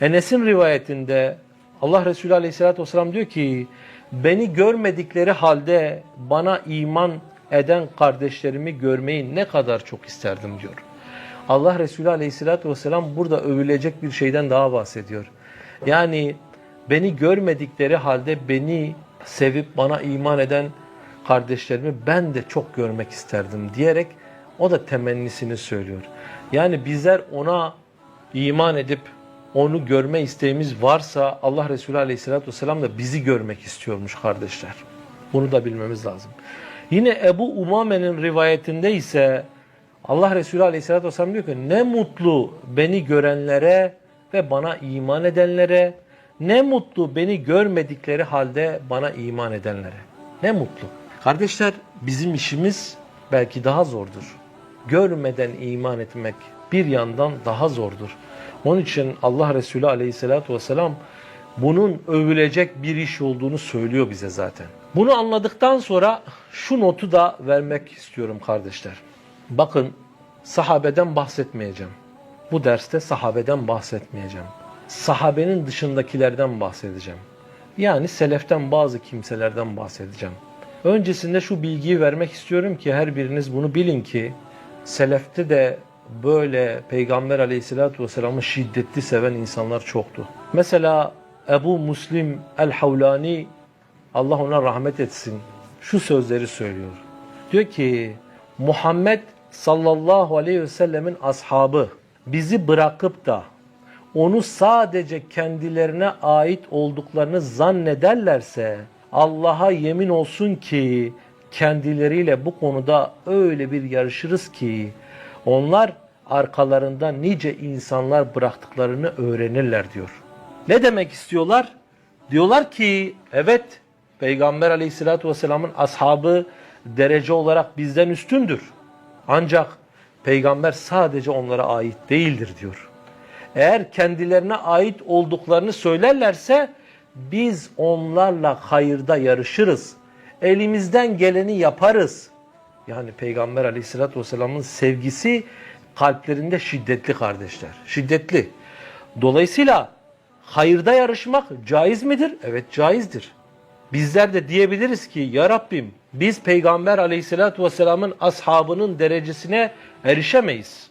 Enes'in rivayetinde Allah Resulü Aleyhisselatü Vesselam diyor ki beni görmedikleri halde bana iman eden kardeşlerimi görmeyi ne kadar çok isterdim diyor. Allah Resulü Aleyhisselatü Vesselam burada övülecek bir şeyden daha bahsediyor. Yani beni görmedikleri halde beni sevip bana iman eden kardeşlerimi ben de çok görmek isterdim diyerek o da temennisini söylüyor. Yani bizler ona iman edip onu görme isteğimiz varsa Allah Resulü Aleyhisselatü Vesselam da bizi görmek istiyormuş kardeşler. Bunu da bilmemiz lazım. Yine Ebu Umame'nin rivayetinde ise Allah Resulü Aleyhisselatü Vesselam diyor ki ne mutlu beni görenlere ve bana iman edenlere ne mutlu beni görmedikleri halde bana iman edenlere. Ne mutlu. Kardeşler bizim işimiz belki daha zordur. Görmeden iman etmek bir yandan daha zordur. Onun için Allah Resulü Aleyhisselatü Vesselam bunun övülecek bir iş olduğunu söylüyor bize zaten. Bunu anladıktan sonra şu notu da vermek istiyorum kardeşler. Bakın sahabeden bahsetmeyeceğim. Bu derste sahabeden bahsetmeyeceğim. Sahabenin dışındakilerden bahsedeceğim. Yani seleften bazı kimselerden bahsedeceğim. Öncesinde şu bilgiyi vermek istiyorum ki her biriniz bunu bilin ki selefte de böyle Peygamber aleyhissalatü vesselam'ı şiddetli seven insanlar çoktu. Mesela Ebu Muslim el-Havlani Allah ona rahmet etsin şu sözleri söylüyor. Diyor ki Muhammed sallallahu aleyhi ve sellemin ashabı bizi bırakıp da onu sadece kendilerine ait olduklarını zannederlerse Allah'a yemin olsun ki kendileriyle bu konuda öyle bir yarışırız ki onlar arkalarında nice insanlar bıraktıklarını öğrenirler diyor. Ne demek istiyorlar? Diyorlar ki evet Peygamber aleyhissalatü vesselamın ashabı derece olarak bizden üstündür. Ancak peygamber sadece onlara ait değildir diyor. Eğer kendilerine ait olduklarını söylerlerse biz onlarla hayırda yarışırız. Elimizden geleni yaparız. Yani Peygamber aleyhissalatü vesselamın sevgisi kalplerinde şiddetli kardeşler. Şiddetli. Dolayısıyla hayırda yarışmak caiz midir? Evet caizdir. Bizler de diyebiliriz ki ya Rabbim biz Peygamber aleyhissalatü vesselamın ashabının derecesine erişemeyiz.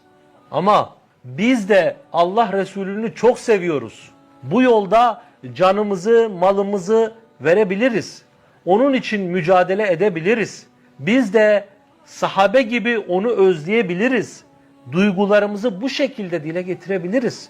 Ama biz de Allah Resulü'nü çok seviyoruz. Bu yolda canımızı, malımızı verebiliriz. Onun için mücadele edebiliriz. Biz de sahabe gibi onu özleyebiliriz. Duygularımızı bu şekilde dile getirebiliriz.